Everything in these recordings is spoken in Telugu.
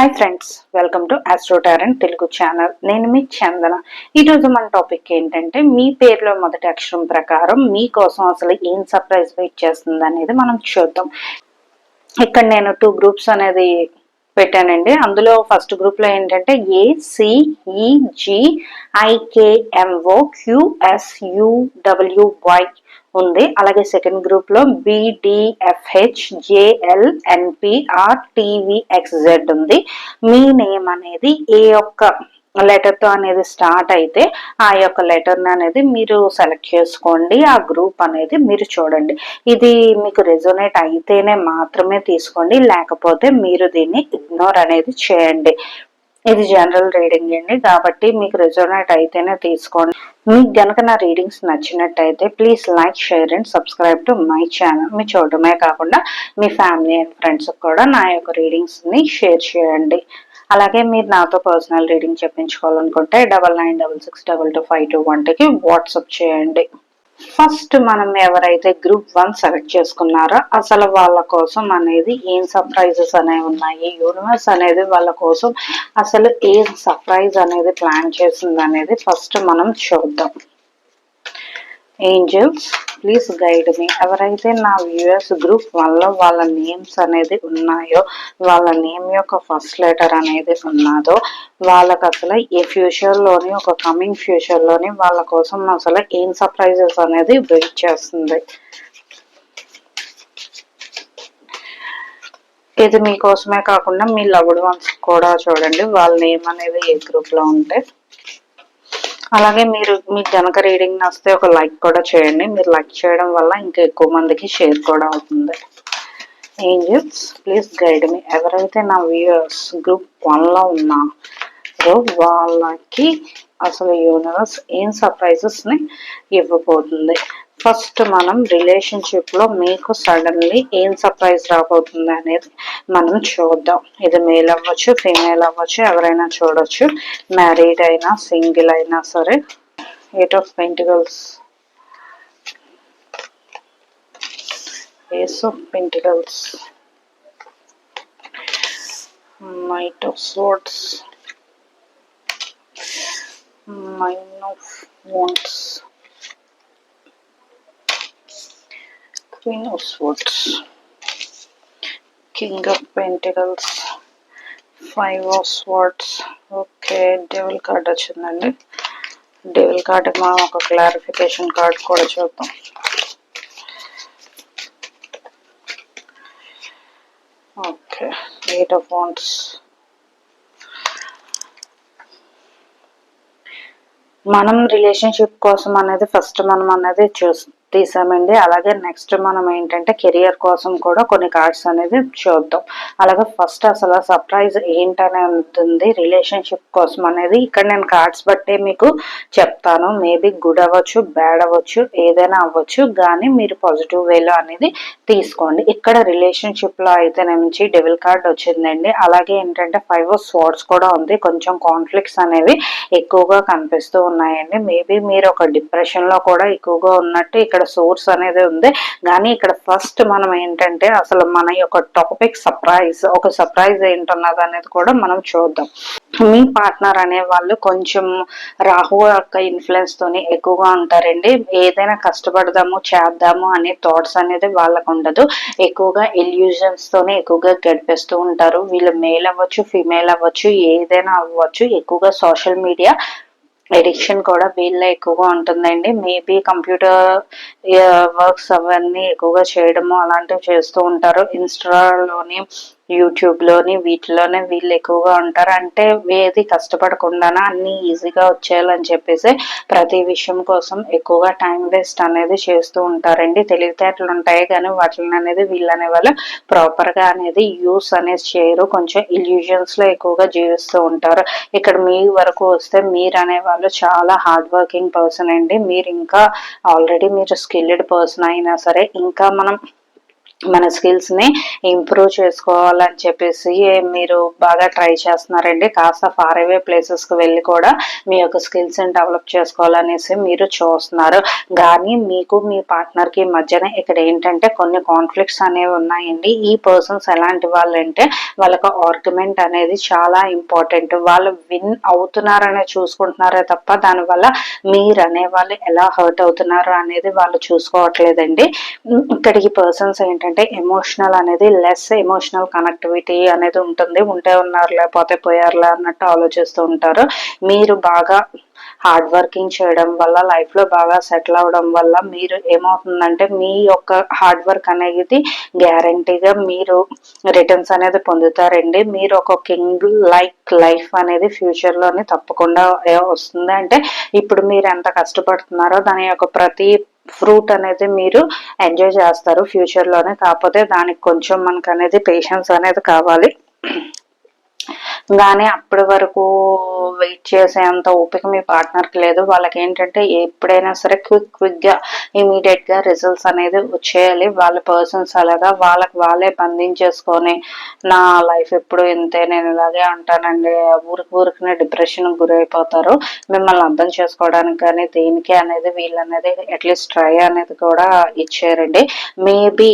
హాయ్ ఫ్రెండ్స్ వెల్కమ్ టు ఆస్ట్రోటారెంట్ తెలుగు ఛానల్ నేను మీ చందన ఈరోజు మన టాపిక్ ఏంటంటే మీ పేరులో మొదటి అక్షరం ప్రకారం మీకోసం అసలు ఏం సర్ప్రైజ్ వెయిట్ చేస్తుంది అనేది మనం చూద్దాం. ఇక్కడ నేను టూ గ్రూప్స్ అనేది పెట్టానండి. అందులో ఫస్ట్ గ్రూప్లో ఏంటంటే ఏ సిఈజి ఐకేఎంఓ క్యూఎస్ ఉంది. అలాగే సెకండ్ గ్రూప్లో బిడిఎఫ్హెచ్ జేఎల్ ఎన్పిఆర్ టీవీఎక్స్జెడ్ ఉంది. మీ నేమ్ అనేది ఏ ఒక్క లెటర్తో అనేది స్టార్ట్ అయితే ఆ యొక్క లెటర్ని అనేది మీరు సెలెక్ట్ చేసుకోండి. ఆ గ్రూప్ అనేది మీరు చూడండి. ఇది మీకు రెజోనేట్ అయితేనే మాత్రమే తీసుకోండి. లేకపోతే మీరు దీన్ని ఇగ్నోర్ అనేది చేయండి. ఇది జనరల్ రీడింగ్ అండి. కాబట్టి మీకు రెజోనేట్ అయితేనే తీసుకోండి. మీకు గనక నా రీడింగ్స్ నచ్చినట్టయితే please like share and subscribe to my channel మీ చూడటమే కాకుండా మీ ఫ్యామిలీ అండ్ ఫ్రెండ్స్ కూడా నా యొక్క రీడింగ్స్ని షేర్ చేయండి. అలాగే మీరు నాతో personal reading చెప్పించుకోవాలనుకుంటే double nine double six double two five two వన్కి వాట్సప్ చేయండి. ఫస్ట్ మనం ఎవరైతే గ్రూప్ వన్ సెలెక్ట్ చేసుకున్నారో అసలు వాళ్ళ కోసం అనేది ఏం సర్ప్రైజెస్ అనేవి ఉన్నాయి యూనివర్స్ అనేది వాళ్ళ కోసం అసలు ఏం సర్ప్రైజ్ అనేది ప్లాన్ చేసింది అనేది ఫస్ట్ మనం చూద్దాం. Angels please guide me. ఎవరైతే నా వ్యూఎస్ గ్రూప్ వల్ల వాళ్ళ నేమ్స్ అనేది ఉన్నాయో వాళ్ళ నేమ్ యొక్క ఫస్ట్ లెటర్ అనేది ఉన్నదో వాళ్ళకి అసలు ఈ ఫ్యూచర్లోని ఒక కమింగ్ ఫ్యూచర్లోని వాళ్ళ కోసం అసలు ఏం సర్ప్రైజెస్ అనేది వెయిట్ చేస్తుంది. ఇది మీకోసమే కాకుండా మీ లవ్డ్ వన్స్ కూడా చూడండి వాళ్ళ నేమ్ అనేది ఏ గ్రూప్లో ఉంటే. అలాగే మీరు మీకు గనక రీడింగ్ నస్తే ఒక లైక్ కూడా చేయండి. మీరు లైక్ చేయడం వల్ల ఇంకా ఎక్కువ మందికి షేర్ కూడా అవుతుంది. ఏంజల్స్ ప్లీజ్ గైడ్ మీ ఎవరైతే నా వ్యూయర్స్ గ్రూప్ వన్లో ఉన్నారో వాళ్ళకి అసలు యూనివర్స్ ఏం సర్ప్రైజెస్ని ఇవ్వబోతుంది. ఫస్ట్ మనం రిలేషన్షిప్లో మీకు సడన్లీ ఏం సర్ప్రైజ్ రాబోతుంది అనేది మనం చూద్దాం. ఇది మేల్ అవ్వచ్చు ఫీమేల్ అవ్వచ్చు ఎవరైనా చూడొచ్చు. మ్యారీడ్ అయినా సింగిల్ అయినా సరే. Eight of pentacles ace of pentacles knight of swords nine of wands Queen of Swords, King of Pentacles, Five of Swords, okay devil card వచ్చిందండి. డెవిల్ కార్డ్ మనం ఒక క్లారిఫికేషన్ కార్డ్ కూడా చూద్దాం. ఓకే ఎయిట్ ఆఫ్ వాంట్స్ మనం రిలేషన్షిప్ కోసం అనేది ఫస్ట్ మనం అనేది చూస్తాం. తీసామండి. అలాగే నెక్స్ట్ మనం ఏంటంటే కెరియర్ కోసం కూడా కొన్ని కార్డ్స్ అనేది చూద్దాం. అలాగే ఫస్ట్ అసలు సర్ప్రైజ్ ఏంటనే ఉంటుంది రిలేషన్షిప్ కోసం అనేది ఇక్కడ నేను కార్డ్స్ బట్టే మీకు చెప్తాను. మేబీ గుడ్ అవ్వచ్చు బ్యాడ్ అవ్వచ్చు ఏదైనా అవ్వచ్చు కానీ మీరు పాజిటివ్ వేలో అనేది తీసుకోండి. ఇక్కడ రిలేషన్షిప్లో అయితే నుంచి డెవిల్ కార్డ్ వచ్చిందండి. అలాగే ఏంటంటే ఫైవ్ స్వార్డ్స్ కూడా ఉంది. కొంచెం కాన్ఫ్లిక్ట్స్ అనేవి ఎక్కువగా కనిపిస్తూ ఉన్నాయండి. మేబీ మీరు ఒక డిప్రెషన్లో కూడా ఎక్కువగా ఉన్నట్టు ఇక్కడ ఇక్కడ సోర్స్ అనేది ఉంది. కానీ ఇక్కడ ఫస్ట్ మనం ఏంటంటే అసలు మన యొక్క టాపిక్ సర్ప్రైజ్ ఒక సర్ప్రైజ్ ఏంటన్నది అనేది కూడా మనం చూద్దాం. మీ పార్ట్నర్ అనే వాళ్ళు కొంచెం రాహు యొక్క ఇన్ఫ్లుయెన్స్ తోని ఎక్కువగా ఉంటారండి. ఏదైనా కష్టపడదాము చేద్దాము అనే థాట్స్ అనేది వాళ్ళకు ఉండదు. ఎక్కువగా ఎల్యూజన్స్ తోనే ఎక్కువగా గడిపేస్తూ ఉంటారు. వీళ్ళు మేల్ అవ్వచ్చు ఫీమేల్ అవ్వచ్చు ఏదైనా అవ్వచ్చు ఎక్కువగా సోషల్ మీడియా ఎడిక్షన్ కూడా వీళ్ళ ఎక్కువగా ఉంటుందండి. మేబీ కంప్యూటర్ వర్క్స్ అవన్నీ ఎక్కువగా చేయడము అలాంటివి చేస్తూ ఉంటారు. ఇన్స్టాలోని యూట్యూబ్లోని వీటిలోనే వీళ్ళు ఎక్కువగా ఉంటారు. అంటే ఏది కష్టపడకుండానే అన్ని ఈజీగా వచ్చేయాలని చెప్పేసి ప్రతి విషయం కోసం ఎక్కువగా టైం వేస్ట్ అనేది చేస్తూ ఉంటారండి. తెలివితేటలు ఉంటాయి కానీ వాటిని అనేది వీళ్ళు అనే వాళ్ళు ప్రాపర్గా అనేది యూస్ అనేది చేయరు. కొంచెం ఇల్యూజన్స్లో ఎక్కువగా జీవిస్తూ ఉంటారు. ఇక్కడ మీ వరకు వస్తే మీరు అనే వాళ్ళు చాలా హార్డ్ వర్కింగ్ పర్సన్ అండి. మీరు ఇంకా ఆల్రెడీ మీరు స్కిల్డ్ పర్సన్ అయినా సరే ఇంకా మనం మన స్కిల్స్ని ఇంప్రూవ్ చేసుకోవాలని చెప్పేసి మీరు బాగా ట్రై చేస్తున్నారండి. కాస్త ఫార్ అవే ప్లేసెస్కి వెళ్ళి కూడా మీ యొక్క స్కిల్స్ని డెవలప్ చేసుకోవాలనేసి మీరు చూస్తున్నారు. కానీ మీకు మీ పార్ట్నర్కి మధ్యన ఇక్కడ ఏంటంటే కొన్ని కాన్ఫ్లిక్ట్స్ అనేవి ఉన్నాయండి. ఈ పర్సన్స్ ఎలాంటి వాళ్ళంటే వాళ్ళకి ఆర్గ్యుమెంట్ అనేది చాలా ఇంపార్టెంట్ వాళ్ళు విన్ అవుతున్నారనే చూసుకుంటున్నారే తప్ప దానివల్ల మీరు అనే వాళ్ళు ఎలా హర్ట్ అవుతున్నారు అనేది వాళ్ళు చూసుకోవట్లేదండి. ఇక్కడికి పర్సన్స్ ఏంటంటే ఏంటంటే ఎమోషనల్ అనేది లెస్ ఎమోషనల్ కనెక్టివిటీ అనేది ఉంటుంది. ఉంటే ఉన్నారు లేకపోతే పోయారులే అన్నట్టు ఆలోచిస్తూ ఉంటారు. మీరు బాగా హార్డ్ వర్కింగ్ చేయడం వల్ల లైఫ్లో బాగా సెటిల్ అవడం వల్ల మీరు ఏమవుతుందంటే మీ యొక్క హార్డ్ వర్క్ అనేది గ్యారంటీగా మీరు రిటర్న్స్ అనేది పొందుతారండి. మీరు ఒక కింగ్ లైక్ లైఫ్ అనేది ఫ్యూచర్లోనే తప్పకుండా వస్తుంది. అంటే ఇప్పుడు మీరు ఎంత కష్టపడుతున్నారో దాని యొక్క ప్రతి ఫ్రూట్ అనేది మీరు ఎంజాయ్ చేస్తారు ఫ్యూచర్లోనే కాకపోతే దానికి కొంచెం మనకు అనేది పేషెన్స్ అనేది కావాలి. కానీ అప్పటి వరకు వెయిట్ చేసేంత ఓపిక మీ పార్ట్నర్కి లేదు. వాళ్ళకి ఏంటంటే ఎప్పుడైనా సరే క్విక్ క్విక్గా గా రిజల్ట్స్ అనేది వచ్చేయాలి. వాళ్ళ పర్సన్స్ అలాగా వాళ్ళకి వాళ్ళే బంధించేసుకొని నా లైఫ్ ఎప్పుడు ఇంతే నేను ఇలాగే అంటానండి ఊరికి ఊరికినే డిప్రెషన్ గురైపోతారు. మిమ్మల్ని అర్థం చేసుకోవడానికి కానీ దేనికి అనేది వీళ్ళు అనేది అట్లీస్ట్ ట్రై అనేది కూడా ఇచ్చారండి. మేబీ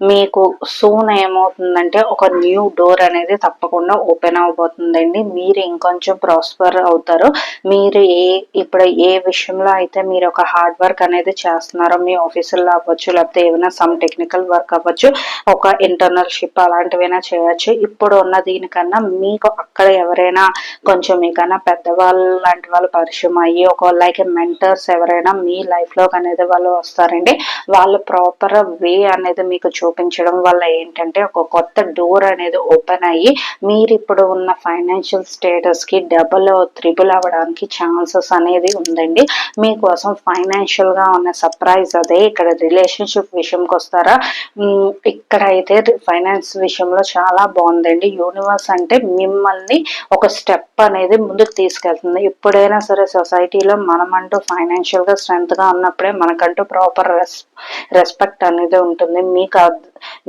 మీకు సూన్ ఏమవుతుందంటే ఒక న్యూ డోర్ అనేది తప్పకుండా ఓపెన్ అవబోతుందండి. మీరు ఇంకొంచెం ప్రాస్పర్ అవుతారు. మీరు ఏ ఇప్పుడు ఏ విషయంలో అయితే మీరు ఒక హార్డ్ వర్క్ అనేది చేస్తున్నారో మీ ఆఫీసుల్లో అవ్వచ్చు లేకపోతే ఏమైనా సమ్ టెక్నికల్ వర్క్ అవ్వచ్చు ఒక ఇంటర్నల్షిప్ అలాంటివైనా చేయొచ్చు. ఇప్పుడు ఉన్న దీనికన్నా మీకు అక్కడ ఎవరైనా కొంచెం మీకన్నా పెద్దవాళ్ళు లాంటి వాళ్ళు పరిచయం అయ్యి ఒక లైక్ మెంటర్స్ ఎవరైనా మీ లైఫ్లోకి అనేది వాళ్ళు వస్తారండి. వాళ్ళు ప్రాపర్ వే అనేది మీకు చూపించడం వల్ల ఏంటంటే ఒక కొత్త డోర్ అనేది ఓపెన్ అయ్యి మీరు ఇప్పుడు ఉన్న ఫైనాన్షియల్ స్టేటస్కి డబుల్ త్రిబుల్ అవ్వడానికి ఛాన్సెస్ అనేది ఉందండి. మీకోసం ఫైనాన్షియల్గా ఉన్న సర్ప్రైజ్ అదే. ఇక్కడ రిలేషన్షిప్ విషయంకి వస్తారా? ఇక్కడ అయితే ఫైనాన్స్ విషయంలో చాలా బాగుందండి. యూనివర్స్ అంటే మిమ్మల్ని ఒక స్టెప్ అనేది ముందుకు తీసుకెళ్తుంది. ఎప్పుడైనా సరే సొసైటీలో మనమంటూ ఫైనాన్షియల్గా స్ట్రెంత్గా ఉన్నప్పుడే మనకంటూ ప్రాపర్ రెస్ రెస్పెక్ట్ అనేది ఉంటుంది. మీకు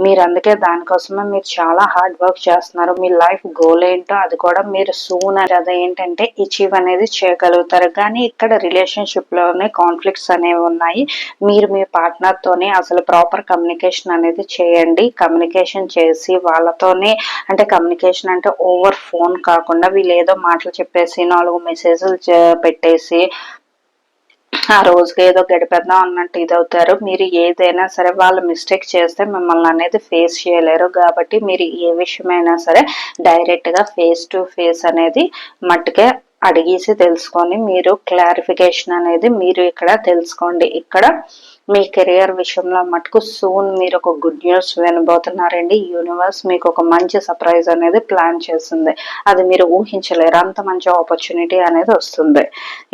మీరు అందుకే దానికోసమే మీరు చాలా హార్డ్ వర్క్ చేస్తున్నారు. మీ లైఫ్ గోల్ ఏంటో అది కూడా మీరు సూన్ అది ఏంటంటే అచీవ్ అనేది చేయగలుగుతారు. కానీ ఇక్కడ రిలేషన్షిప్లోనే కాన్ఫ్లిక్ట్స్ అనేవి ఉన్నాయి. మీరు మీ పార్ట్నర్ తోనే అసలు ప్రాపర్ కమ్యూనికేషన్ అనేది చేయండి. కమ్యూనికేషన్ చేసి వాళ్ళతోనే అంటే కమ్యూనికేషన్ అంటే ఓవర్ ఫోన్ కాకుండా వీళ్ళు ఏదో మాటలు చెప్పేసి నాలుగు మెసేజ్లు పెట్టేసి ఆ రోజుకి ఏదో గడిపేద్దాం అన్నట్టు ఇది అవుతారు మీరు ఏదైనా సరే వాళ్ళు మిస్టేక్ చేస్తే మిమ్మల్ని అనేది ఫేస్ చేయలేరు. కాబట్టి మీరు ఏ విషయమైనా సరే డైరెక్ట్గా ఫేస్ టు ఫేస్ అనేది మట్టుకే అడిగేసి తెలుసుకొని మీరు క్లారిఫికేషన్ అనేది మీరు ఇక్కడ తెలుసుకోండి. ఇక్కడ మీ కెరియర్ విషయంలో మటుకు సూన్ మీరు ఒక గుడ్ న్యూస్ వినబోతున్నారండి. యూనివర్స్ మీకు ఒక మంచి సర్ప్రైజ్ అనేది ప్లాన్ చేస్తుంది. అది మీరు ఊహించలేరు. అంత మంచి ఆపర్చునిటీ అనేది వస్తుంది.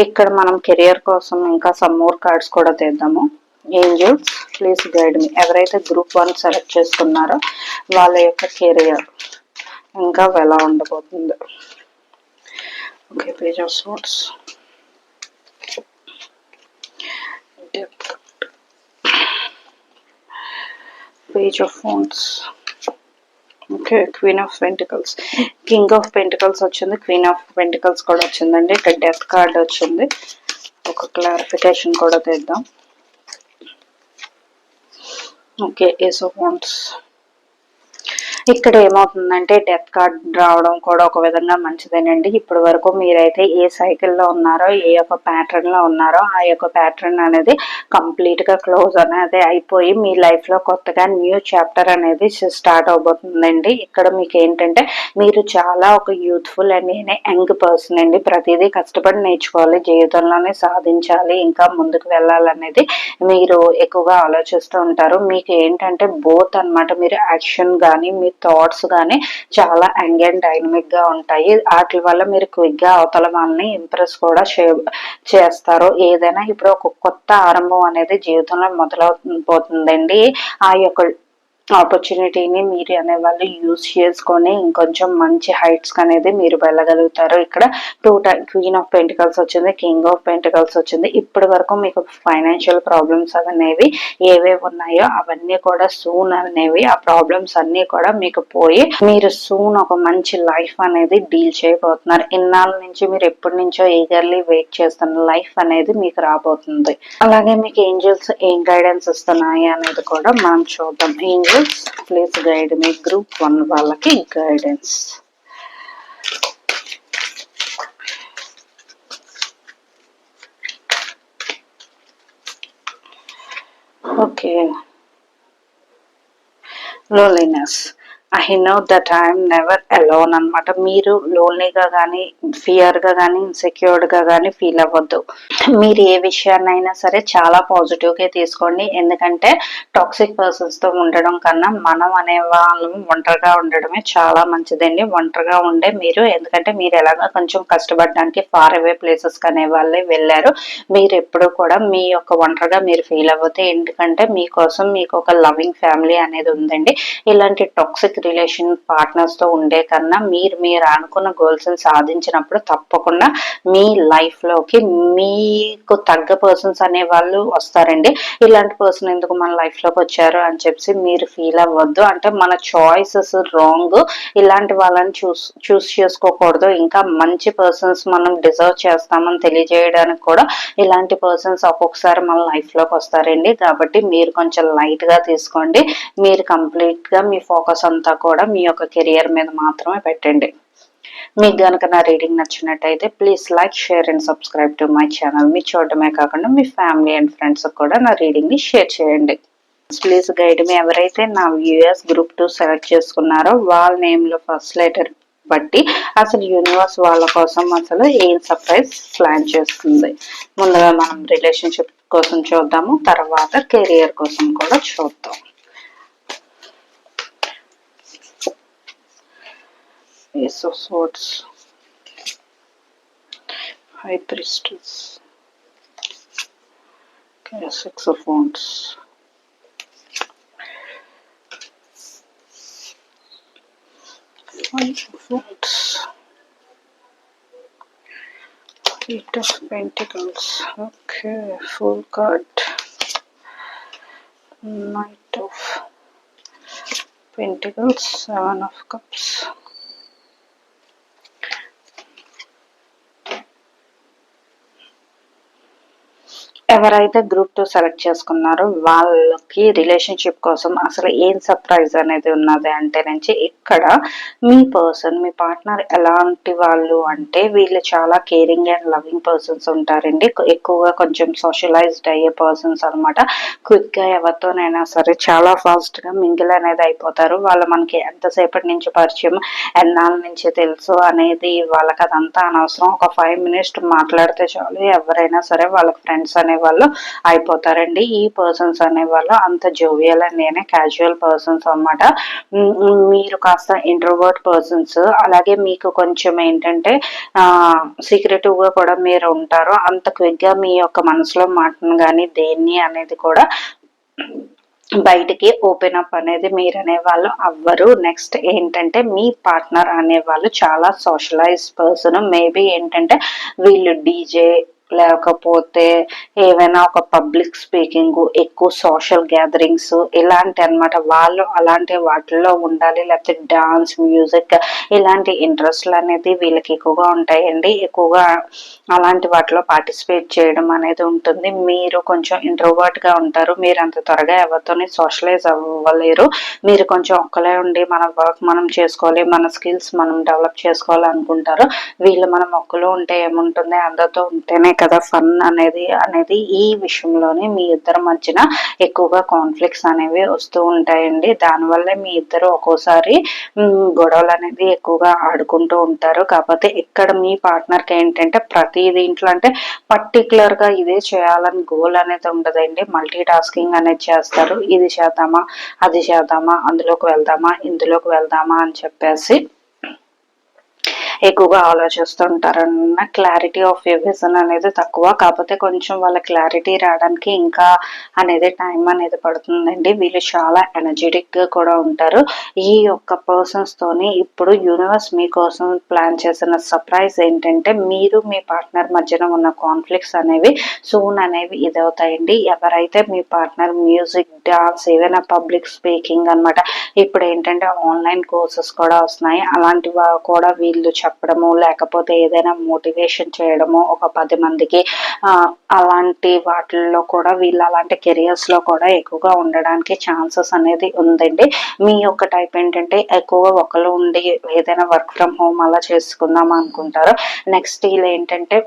ఇక్కడ మనం కెరియర్ కోసం ఇంకా సమ్ మోర్ కార్డ్స్ కూడా తీద్దాము. ఏంజల్స్ ప్లీజ్ గైడ్ మీ ఎవరైతే గ్రూప్ వన్ సెలెక్ట్ చేసుకున్నారో వాళ్ళ యొక్క కెరియర్ ఇంకా ఎలా ఉండబోతుంది. Okay page of swords page of phones okay queen of pentacles king of pentacles వచ్చింది. క్వీన్ ఆఫ్ పెంటికల్స్ కూడా వచ్చిందండి. ఇక్కడ డెత్ కార్డ్ వచ్చింది. ఒక క్లారిఫికేషన్ కూడా తెద్దాం. ఓకే ఏస్ ఆఫ్ వాంట్స్ ఇక్కడ ఏమవుతుందంటే డెత్ కార్డ్ రావడం కూడా ఒక విధంగా మంచిదేనండి. ఇప్పటి వరకు మీరైతే ఏ సైకిల్లో ఉన్నారో ఏ యొక్క ప్యాటర్న్లో ఉన్నారో ఆ యొక్క ప్యాటర్న్ అనేది కంప్లీట్గా క్లోజ్ అనేది అయిపోయి మీ లైఫ్లో కొత్తగా న్యూ చాప్టర్ అనేది స్టార్ట్ అవబోతుందండి. ఇక్కడ మీకు ఏంటంటే మీరు చాలా ఒక యూత్ఫుల్ అండ్ యంగ్ పర్సన్ అండి. ప్రతిదీ కష్టపడి నేర్చుకోవాలి జీవితంలోనే సాధించాలి ఇంకా ముందుకు వెళ్ళాలనేది మీరు ఎక్కువగా ఆలోచిస్తూ ఉంటారు. మీకు ఏంటంటే బోత్ అనమాట మీరు యాక్షన్ కానీ మీ థాట్స్ కానీ చాలా యంగ్ అండ్ డైనమిక్గా ఉంటాయి. వాటి వల్ల మీరు క్విక్గా అవతల వాళ్ళని ఇంప్రెస్ కూడా చేస్తారు. ఏదైనా ఇప్పుడు ఒక కొత్త ఆరంభం అనేది జీవితంలో మొదలవుతుందండి ఆ యొక్క ఆపర్చునిటీని మీరు అనే వాళ్ళు యూజ్ చేసుకొని ఇంకొంచెం మంచి హైట్స్ అనేది మీరు వెళ్ళగలుగుతారు. ఇక్కడ two time queen of pentacles వచ్చింది కింగ్ ఆఫ్ పెంటికల్స్ వచ్చింది. ఇప్పటి వరకు మీకు ఫైనాన్షియల్ ప్రాబ్లమ్స్ అనేవి ఏవేవి ఉన్నాయో అవన్నీ కూడా సూన్ అనేవి ఆ ప్రాబ్లమ్స్ అన్నీ కూడా మీకు పోయి మీరు సూన్ ఒక మంచి లైఫ్ అనేది డీల్ చేయబోతున్నారు. ఇన్నాళ్ళ నుంచి మీరు ఎప్పటి నుంచో ఈగర్లీ వెయిట్ చేస్తున్న లైఫ్ అనేది మీకు రాబోతుంది. అలాగే మీకు ఏంజల్స్ ఏం గైడెన్స్ ఇస్తున్నాయి అనేది కూడా మనం చూద్దాం. Angels please guide me group one వాళ్ళకి guidance okay loneliness I know that I'm never alone అనమాట మీరు లోన్లీగా కానీ ఫియర్గా కానీ ఇన్సెక్యూర్డ్గా కానీ ఫీల్ అవ్వద్దు. మీరు ఏ విషయాన్నైనా సరే చాలా పాజిటివ్గా తీసుకోండి. ఎందుకంటే టాక్సిక్ పర్సన్స్తో ఉండడం కన్నా మనం అనే వాళ్ళు ఒంటరిగా ఉండడమే చాలా మంచిదండి. ఒంటరిగా ఉండే మీరు ఎందుకంటే మీరు ఎలాగో కొంచెం కష్టపడడానికి ఫార్ అవే ప్లేసెస్ అనే వాళ్ళే వెళ్ళారు. మీరు ఎప్పుడు కూడా మీ యొక్క ఒంటరిగా మీరు ఫీల్ అవ్వద్దు. ఎందుకంటే మీకోసం మీకు ఒక లవింగ్ ఫ్యామిలీ అనేది ఉందండి. ఇలాంటి టాక్సిక్ రిలేషన్ పార్ట్నర్స్తో ఉండే కన్నా మీరు మీరు అనుకున్న గోల్స్ సాధించినప్పుడు తప్పకుండా మీ లైఫ్లోకి మీకు తగ్గ పర్సన్స్ అనే వాళ్ళు వస్తారండి. ఇలాంటి పర్సన్ ఎందుకు మన లైఫ్లోకి వచ్చారు అని చెప్పి మీరు ఫీల్ అవ్వద్దు. అంటే మన చాయిసెస్ రాంగ్ ఇలాంటి వాళ్ళని చూస్ చూస్ చేసుకోకూడదు. ఇంకా మంచి పర్సన్స్ మనం డిజర్వ్ చేస్తామని తెలియజేయడానికి కూడా ఇలాంటి పర్సన్స్ ఒక్కొక్కసారి మన లైఫ్లోకి వస్తారండి. కాబట్టి మీరు కొంచెం లైట్గా తీసుకోండి. మీరు కంప్లీట్గా మీ ఫోకస్ అంతా కూడా మీ యొక్క కెరియర్ మీద మాత్రమే పెట్టండి. మీకు కనుక నా రీడింగ్ నచ్చినట్టయితే please like share and subscribe to my channel. మీ చూడటమే కాకుండా మీ ఫ్యామిలీ అండ్ ఫ్రెండ్స్ కూడా నా రీడింగ్ని షేర్ చేయండి. ప్లీజ్ గైడ్ మీ ఎవరైతే నా వ్యూఎస్ గ్రూప్ టూ సెలెక్ట్ చేసుకున్నారో వాళ్ళ నేమ్లో ఫస్ట్ లెటర్ బట్టి అసలు యూనివర్స్ వాళ్ళ కోసం అసలు ఏం సర్ప్రైజ్ ప్లాన్ చేస్తుంది? ముందుగా మనం రిలేషన్షిప్ కోసం చూద్దాము తర్వాత కెరియర్ కోసం కూడా చూద్దాం. Ace of Swords, High Priestess, okay, Six of Wands, Five of Wands, Eight of Pentacles, okay, Full card, Knight of Pentacles, Seven of Cups. ఎవరైతే గ్రూప్ టూ సెలెక్ట్ చేసుకున్నారో వాళ్ళకి రిలేషన్షిప్ కోసం అసలు ఏం సర్ప్రైజ్ అనేది ఉన్నది అంటే నుంచి ఇక్కడ మీ పర్సన్ మీ పార్ట్నర్ ఎలాంటి వాళ్ళు అంటే వీళ్ళు చాలా కేరింగ్ అండ్ లవింగ్ పర్సన్స్ ఉంటారండి. ఎక్కువగా కొంచెం సోషలైజ్డ్ అయ్యే పర్సన్స్ అనమాట క్విక్గా ఎవరితోనైనా సరే చాలా ఫాస్ట్గా మింగిల్ అనేది అయిపోతారు. వాళ్ళు మనకి ఎంతసేపటి నుంచి పరిచయం ఎన్నాళ్ళ నుంచి తెలుసు అనేది వాళ్ళకి అదంతా అనవసరం. ఒక ఫైవ్ మినిట్స్ మాట్లాడితే చాలు. ఎవరైనా సరే వాళ్ళకి ఫ్రెండ్స్ అనే వాళ్ళు అయిపోతారండి. ఈ పర్సన్స్ అనేవాళ్ళు అంత జోవియల్ అండ్ నేనే క్యాజువల్ పర్సన్స్ అనమాట మీరు కాస్త ఇంట్రోవర్ట్ పర్సన్స్ అలాగే మీకు కొంచెం ఏంటంటే సీక్రెటివ్గా కూడా మీరు ఉంటారు. అంత క్విక్గా మీ యొక్క మనసులో మాటను కానీ దేన్ని అనేది కూడా బయటికి ఓపెన్ అప్ అనేది మీరు అనేవాళ్ళు అవ్వరు. నెక్స్ట్ ఏంటంటే మీ పార్ట్నర్ అనేవాళ్ళు చాలా సోషలైజ్ పర్సన్ మేబీ ఏంటంటే వీళ్ళు డీజే లేకపోతే ఏవైనా ఒక పబ్లిక్ స్పీకింగ్ ఎక్కువ సోషల్ గ్యాదరింగ్స్ ఇలాంటి అనమాట వాళ్ళు అలాంటి వాటిల్లో ఉండాలి లేకపోతే డాన్స్ మ్యూజిక్ ఇలాంటి ఇంట్రెస్ట్లు అనేది వీళ్ళకి ఎక్కువగా ఉంటాయండి. ఎక్కువగా అలాంటి వాటిలో పార్టిసిపేట్ చేయడం అనేది ఉంటుంది. మీరు కొంచెం ఇంట్రోవర్ట్గా ఉంటారు. మీరు అంత త్వరగా ఎవరితోని సోషలైజ్ అవ్వలేరు. మీరు కొంచెం ఒక్కలే ఉండి మన వర్క్ మనం చేసుకోవాలి మన స్కిల్స్ మనం డెవలప్ చేసుకోవాలి అనుకుంటారు వీళ్ళు మనం ఒక్కలో ఉంటే ఏముంటుంది? అందరితో ఉంటేనే కదా ఫన్ అనేది అనేది ఈ విషయంలోనే మీ ఇద్దరి మధ్యన ఎక్కువగా కాన్ఫ్లిక్ట్స్ అనేవి వస్తూ ఉంటాయండి. దానివల్ల మీ ఇద్దరు ఒక్కోసారి గొడవలు అనేది ఎక్కువగా ఆడుకుంటూ ఉంటారు. కాకపోతే ఇక్కడ మీ పార్ట్నర్కి ఏంటంటే ప్రతి దీంట్లో అంటే పర్టికులర్గా ఇదే చేయాలని గోల్ అనేది ఉండదండి. మల్టీ టాస్కింగ్ అనేది చేస్తారు. ఇది చేద్దామా అది చేద్దామా అందులోకి వెళ్దామా ఇందులోకి వెళ్దామా అని చెప్పేసి ఎక్కువగా ఆలోచిస్తుంటారన్న క్లారిటీ ఆఫ్ విజన్ అనేది తక్కువ. కాకపోతే కొంచెం వాళ్ళ క్లారిటీ రావడానికి ఇంకా అనేది టైం అనేది పడుతుందండి. వీళ్ళు చాలా ఎనర్జెటిక్గా కూడా ఉంటారు. ఈ యొక్క పర్సన్స్ తోని ఇప్పుడు యూనివర్స్ మీకోసం ప్లాన్ చేసిన సర్ప్రైజ్ ఏంటంటే మీరు మీ పార్ట్నర్ మధ్యన ఉన్న కాన్ఫ్లిక్ట్స్ అనేవి సూన్ అనేవి ఇదవుతాయండి. ఎవరైతే మీ పార్ట్నర్ మ్యూజిక్ డాన్స్ ఏదైనా పబ్లిక్ స్పీకింగ్ అన్నమాట. ఇప్పుడు ఏంటంటే ఆన్లైన్ కోర్సెస్ కూడా వస్తున్నాయి. అలాంటివి కూడా వీళ్ళు చెప్పడము లేకపోతే ఏదైనా మోటివేషన్ చేయడము ఒక పది మందికి అలాంటి వాటిల్లో కూడా వీళ్ళు అలాంటి కెరియర్స్లో కూడా ఎక్కువగా ఉండడానికి ఛాన్సెస్ అనేది ఉందండి. మీ యొక్క టైప్ ఏంటంటే ఎక్కువగా ఒకరు ఉండి ఏదైనా వర్క్ ఫ్రమ్ హోమ్ అలా చేసుకుందాం అనుకుంటారు. నెక్స్ట్ వీళ్ళు ఏంటంటే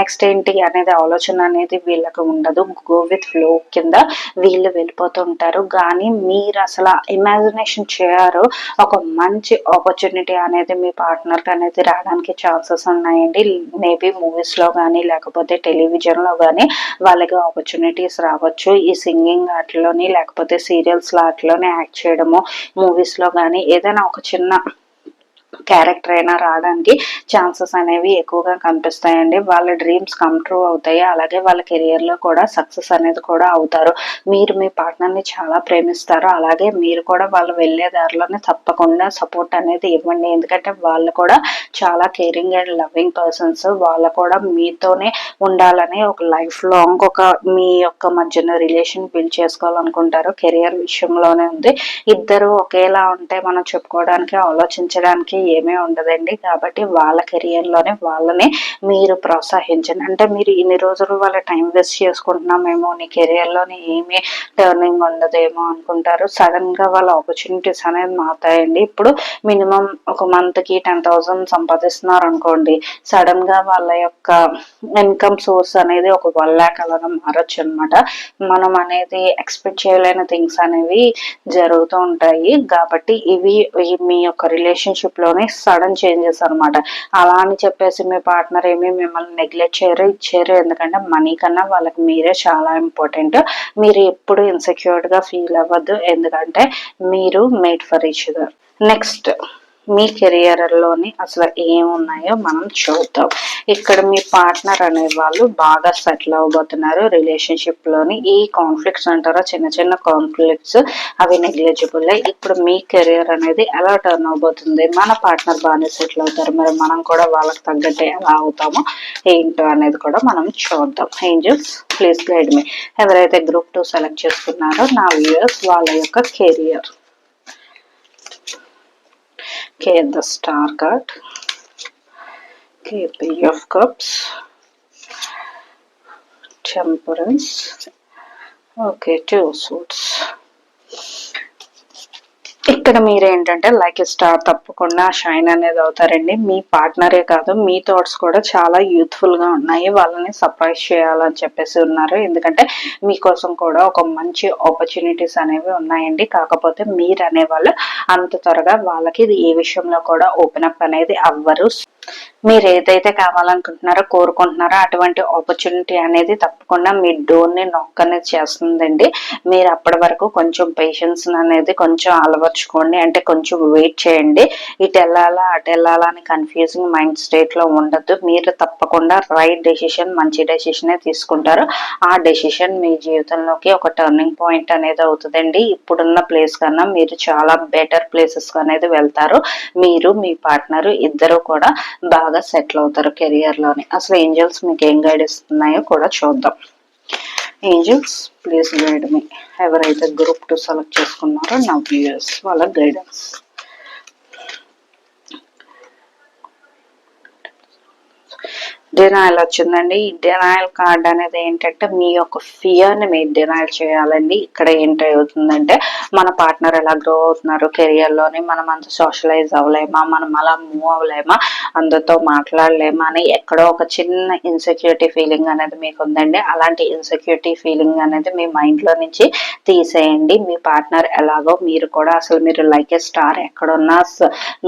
నెక్స్ట్ ఏంటి అనేది ఆలోచన అనేది వీళ్ళకి ఉండదు. గో విత్ ఫ్లో కింద వీళ్ళు వెళ్ళిపోతారు ఉంటారు కానీ మీరు అసలు ఇమాజినేషన్ చేయరు. ఒక మంచి ఆపర్చునిటీ అనేది మీ పార్ట్నర్కి అనేది రావడానికి ఛాన్సెస్ ఉన్నాయండి. మేబీ మూవీస్లో కానీ లేకపోతే టెలివిజన్లో కానీ వాళ్ళకి ఆపర్చునిటీస్ రావచ్చు. ఈ సింగింగ్ వాటిలోని లేకపోతే సీరియల్స్ వాటిలోనే యాక్ట్ చేయడము మూవీస్లో కానీ ఏదైనా ఒక చిన్న క్యారెక్టర్ అయినా రావడానికి ఛాన్సెస్ అనేవి ఎక్కువగా కనిపిస్తాయండి. వాళ్ళ డ్రీమ్స్ కమ్ ట్రూ అవుతాయి. అలాగే వాళ్ళ కెరియర్లో కూడా సక్సెస్ అనేది కూడా అవుతారు. మీరు మీ పార్ట్నర్ని చాలా ప్రేమిస్తారు. అలాగే మీరు కూడా వాళ్ళు వెళ్ళే దారిలోనే తప్పకుండా సపోర్ట్ అనేది ఇవ్వండి. ఎందుకంటే వాళ్ళు కూడా చాలా కేరింగ్ అండ్ లవింగ్ పర్సన్స్. వాళ్ళు కూడా మీతోనే ఉండాలని ఒక లైఫ్ లాంగ్ ఒక మీ యొక్క మధ్యన రిలేషన్ బిల్డ్ చేసుకోవాలనుకుంటారు. కెరియర్ విషయంలోనే ఉంది. ఇద్దరు ఒకేలా ఉంటే మనం చెప్పుకోవడానికి ఆలోచించడానికి ఏమీ ఉండదండి. కాబట్టి వాళ్ళ కెరియర్లోనే వాళ్ళని మీరు ప్రోత్సహించండి. అంటే మీరు ఇన్ని రోజులు వాళ్ళ టైం వేస్ట్ చేసుకుంటున్నామేమో నీ కెరియర్లోనే ఏమీ టర్నింగ్ ఉండదేమో అనుకుంటారు. సడన్గా వాళ్ళ ఆపర్చునిటీస్ అనేది మారుతాయండి. ఇప్పుడు మినిమం ఒక మంత్కి టెన్ థౌసండ్ సంపాదిస్తున్నారు అనుకోండి సడన్గా వాళ్ళ యొక్క ఇన్కమ్ సోర్స్ అనేది ఒక వన్ ల్యాక్ అలాగా మారచ్చు అనమాట మనం అనేది ఎక్స్పెక్ట్ చేయలేని థింగ్స్ అనేవి జరుగుతూ ఉంటాయి. కాబట్టి ఇవి మీ యొక్క రిలేషన్షిప్లో లోనే సడన్ చేంజెస్ అన్నమాట. అలా అని చెప్పేసి మీ పార్ట్నర్ ఏమి మిమ్మల్ని నెగ్లెక్ట్ చేయరు ఇచ్చారు ఎందుకంటే మనీ కన్నా వాళ్ళకి మీరే చాలా ఇంపార్టెంట్. మీరు ఎప్పుడు ఇన్సెక్యూర్డ్గా ఫీల్ అవ్వద్దు. ఎందుకంటే మీరు మేడ్ ఫర్ ఈచ్ నెక్స్ట్ మీ కెరియర్లోని అసలు ఏమున్నాయో మనం చూద్దాం. ఇక్కడ మీ పార్ట్నర్ అనే వాళ్ళు బాగా సెటిల్ అవ్వబోతున్నారు రిలేషన్షిప్లోని ఈ కాన్ఫ్లిక్ట్స్ అంటారో? చిన్న చిన్న కాన్ఫ్లిక్ట్స్ అవి నెగ్లిజిబుల్ ఇప్పుడు మీ కెరియర్ అనేది ఎలా టర్న్ అవబోతుంది? మన పార్ట్నర్ బాగానే సెటిల్ అవుతారు. మరి మనం కూడా వాళ్ళకి తగ్గట్టు ఎలా అవుతామో ఏంటో అనేది కూడా మనం చూద్దాం. ఏంజల్స్ ప్లీజ్ గైడ్ మీ ఎవరైతే గ్రూప్ టూ సెలెక్ట్ చేసుకున్నారో నా వ్యూయర్స్ వాళ్ళ యొక్క career Okay, the star card. Okay, page of cups. Temperance. Okay, two suits. ఇక్కడ మీరు ఏంటంటే లైక్ స్టార్ తప్పకుండా షైన్ అనేది అవుతారండి. మీ పార్ట్నరే కాదు మీ థాట్స్ కూడా చాలా యూత్ఫుల్గా ఉన్నాయి. వాళ్ళని సర్ప్రైజ్ చేయాలని చెప్పేసి ఉన్నారు. ఎందుకంటే మీకోసం కూడా ఒక మంచి ఆపర్చునిటీస్ అనేవి ఉన్నాయండి. కాకపోతే మీరు అనేవాళ్ళు అంత త్వరగా వాళ్ళకి ఏ విషయంలో కూడా ఓపెన్ అప్ అనేది అవ్వరు. మీరు ఏదైతే కావాలనుకుంటున్నారో కోరుకుంటున్నారో అటువంటి ఆపర్చునిటీ అనేది తప్పకుండా మీ డోర్ని నొక్క అనేది చేస్తుందండి. మీరు అప్పటి వరకు కొంచెం పేషెన్స్ అనేది కొంచెం అలవర్చుకోండి. అంటే కొంచెం వెయిట్ చేయండి. ఇటు వెళ్ళాలా అటు వెళ్ళాలా అని కన్ఫ్యూజింగ్ మైండ్ స్టేట్లో ఉండద్దు. మీరు తప్పకుండా రైట్ డెసిషన్ మంచి డెసిషనే తీసుకుంటారు. ఆ డెసిషన్ మీ జీవితంలోకి ఒక టర్నింగ్ పాయింట్ అనేది అవుతుందండి. ఇప్పుడున్న ప్లేస్ కన్నా మీరు చాలా బెటర్ ప్లేసెస్ అనేది వెళ్తారు. మీరు మీ పార్ట్నర్ ఇద్దరు కూడా బాగా సెటిల్ అవుతారు కెరియర్లోని. అసలు ఏంజల్స్ మీకు ఏం గైడ్ ఇస్తున్నాయో కూడా చూద్దాం. ఏంజల్స్ ప్లీజ్ గైడ్ మీ ఎవరైతే గ్రూప్ టు సెలెక్ట్ చేసుకున్నారో నా వ్యూయర్స్ వాళ్ళ గైడెన్స్ డినాయల్ వచ్చిందండి. ఈ డినాయల్ కార్డ్ అనేది ఏంటంటే మీ యొక్క ఫియర్ని మీరు డినాయల్ చేయాలండి. ఇక్కడ ఏంటి అవుతుందంటే మన పార్ట్నర్ ఎలా గ్రో అవుతున్నారు కెరియర్లోని మనం అంత సోషలైజ్ అవ్వలేమా? మనం అలా మూవ్ అవ్వలేమా? అందరితో మాట్లాడలేమా? అని ఎక్కడో ఒక చిన్న ఇన్సెక్యూరిటీ ఫీలింగ్ అనేది మీకు ఉందండి. అలాంటి ఇన్సెక్యూరిటీ ఫీలింగ్ అనేది మీ మైండ్లో నుంచి తీసేయండి. మీ పార్ట్నర్ ఎలాగో మీరు కూడా అసలు మీరు లైక్ ఏ స్టార్ ఎక్కడున్నా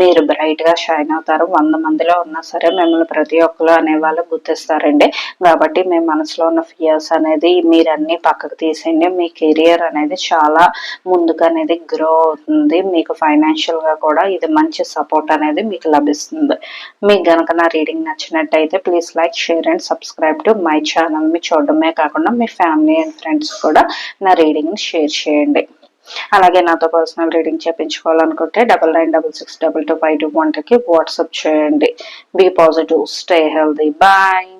మీరు బ్రైట్గా షైన్ అవుతారు. వంద మందిలో ఉన్నా సరే మిమ్మల్ని ప్రతి ఒక్కరు అనేవాళ్ళు వాళ్ళు గుర్తిస్తారండి. కాబట్టి మీ మనసులో ఉన్న ఫియర్స్ అనేది మీరు పక్కకు తీసేయండి. మీ కెరియర్ అనేది చాలా ముందుకు అనేది గ్రో అవుతుంది. మీకు ఫైనాన్షియల్గా కూడా ఇది మంచి సపోర్ట్ అనేది మీకు లభిస్తుంది. మీకు గనక నా రీడింగ్ నచ్చినట్టయితే please like share and subscribe to my channel మీ చూడడమే కాకుండా మీ ఫ్యామిలీ అండ్ ఫ్రెండ్స్ కూడా నా రీడింగ్ని షేర్ చేయండి. అలాగే నాతో personal reading చేయించుకోవాలనుకుంటే double nine double six double two five two వన్కి వాట్సాప్ చేయండి. Be positive stay healthy bye